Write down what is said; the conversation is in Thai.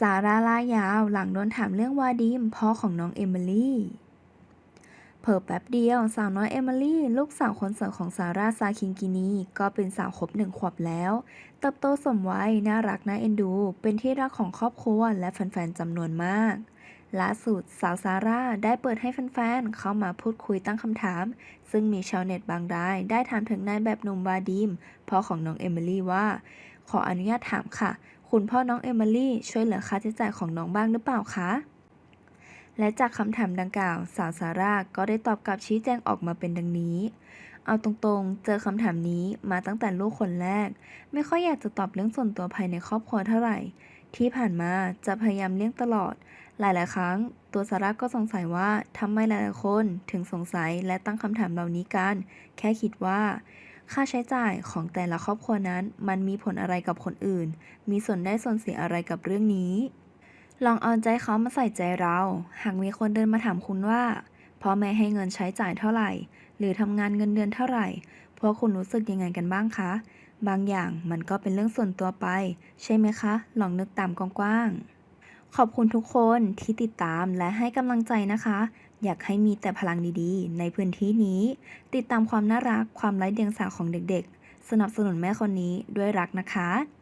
ซาราลายาวหลังโดนถามเรื่องวาดิมพ่อของน้องเอมิลี่เผิ่แป๊บเดียว สาวน้อยเอมิลี่ ลูกสาวคนสวยของซาร่าซาคิงกินี ก็เป็นสาวครบหนึ่งขวบแล้ว เติบโตสมวัย น่ารักน่าเอ็นดู เป็นที่รักของครอบครัวและแฟนๆจำนวนมากล่าสุดสาวซาร่าได้เปิดให้แฟนๆ เข้ามาพูดคุยตั้งคำถาม ซึ่งมีชาวเน็ตบางราย ได้ถามถึงนายแบบหนุ่มวาดิมพ่อของน้องเอมิลี่ว่า ขออนุญาตถามค่ะ คุณพ่อน้องเอมิลี่ช่วยเหลือค่าใช้จ่ายของน้องบ้างหรือเปล่าคะ และจากคำถามดังกล่าว สาวซาร่าก็ได้ตอบกลับชี้แจงออกมาเป็นดังนี้ เอาตรงๆ เจอคำถามนี้มาตั้งแต่ลูกคนแรก ไม่ค่อยอยากจะตอบเรื่องส่วนตัวภายในครอบครัวเท่าไหร่ ที่ผ่านมาจะพยายามเลี่ยงตลอด หลายๆ ครั้ง ตัวซาร่าก็สงสัยว่าทำไมหลายๆคนถึงสงสัยและตั้งคำถามเหล่านี้กัน แค่คิดว่า ค่าใช้จ่ายของแต่ละครอบครัวนั้น มันมีผลอะไรกับคนอื่น มีส่วนได้ส่วนเสียอะไรกับเรื่องนี้ ลองเอาใจเขามาใส่ใจเรา หากมีคนเดินมาถามคุณว่าพ่อแม่ให้เงินใช้จ่ายเท่าไหร่ หรือทำงานเงินเดือนเท่าไหร่ พวกคุณรู้สึกยังไงกันบ้างคะ บางอย่างมันก็เป็นเรื่องส่วนตัวไป ใช่ไหมคะ ลองนึกตามกว้างๆขอบคุณทุกคนที่ติดตามและให้กำลังใจนะคะ อยากให้มีแต่พลังดีๆ ในพื้นที่นี้ ติดตามความน่ารักความไร้เดียงสาของเด็กๆ สนับสนุนแม่คนนี้ด้วยรักนะคะ